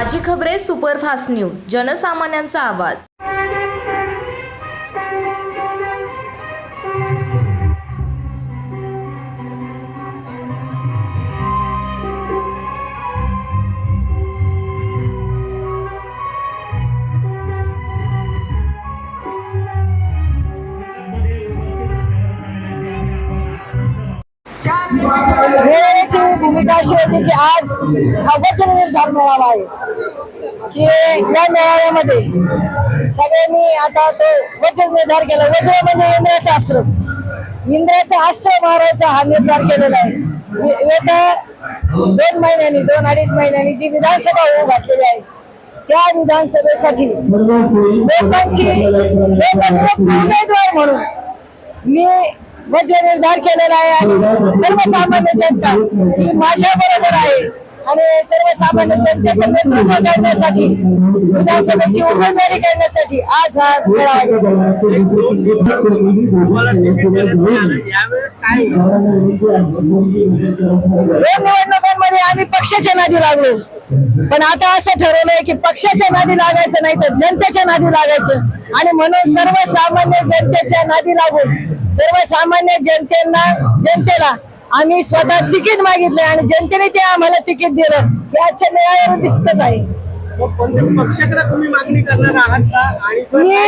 ताजी खबरे superfast news जनसामान्यांचा आवाज. वेळेची भूमिका अशी होती की आज हा वचन निर्धार मेळावा आहे. की या मेळाव्यामध्ये सगळ्यांनी आता तो वचन निर्धार केला. वज्र म्हणजे इंद्राचं अस्त्र इंद्राचं अस्त्र मारायचा हा निर्धार केलेला आहे. येत्या दोन महिन्यांनी दोन अडीच महिन्यांनी जी विधानसभा होऊ घातलेली आहे त्या विधानसभेसाठी लोकांची लोकनियुक्त उमेदवार म्हणून मी वज्र निर्धार केलेला आहे आणि सर्वसामान्य जनता ही माझ्या बरोबर आहे. आणि सर्वसामान्य जनतेचं नेतृत्व करण्यासाठी विधानसभेची उमेदवारी करण्यासाठी आज हा मेळावा आम्ही पक्षाच्या नादी लागलो. पण आता असं ठरवलंय की पक्षाच्या नादी लागायचं नाही तर जनतेच्या नादी लागायचं. आणि म्हणून सर्वसामान्य जनतेच्या नादी लागून सर्वसामान्य जनतेना जनतेला आम्ही स्वतः तिकीट मागितले आणि जनतेने ते आम्हाला तिकीट दिलं. हे आजच्या मेळाव्यावर दिसतच आहे. मी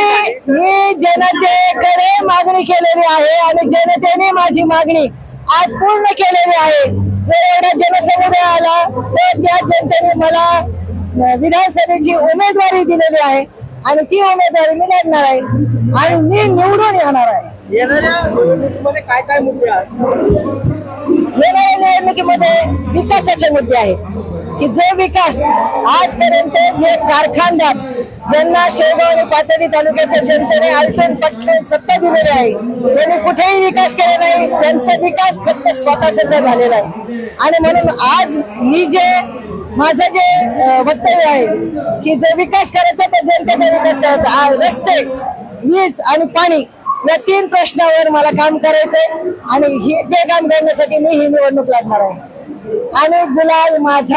मी जनतेकडे मागणी केलेली आहे आणि जनतेने माझी मागणी आज पूर्ण केलेली आहे. जो एवढा जनसमुदाय आला तर त्या जनतेने मला विधानसभेची उमेदवारी दिलेली आहे आणि ती उमेदवारी मी लढणार आहे आणि मी निवडून येणार आहे. येणाऱ्या निवडणुकीमध्ये काय काय मुद्दे असतात? येणाऱ्या निवडणुकीमध्ये विकासाचे मुद्दे आहेत. की जो विकास आजपर्यंत जे कारखानदार ज्यांना शेगाव आणि पाथर्डी तालुक्याच्या जनतेने आलटून पटकन सत्ता दिलेली आहे त्यांनी कुठेही विकास केला नाही त्यांचा विकास फक्त स्वतःपुरता झालेला आहे. आणि म्हणून आज मी जे माझं जे वक्तव्य आहे की जो विकास करायचा तो जनतेचा विकास करायचा. रस्ते वीज आणि पाणी या तीन प्रश्नावर मला काम करायचंय आणि हे ते काम करण्यासाठी मी ही निवडणूक लढणार आहे. आणि गुलाल माझाच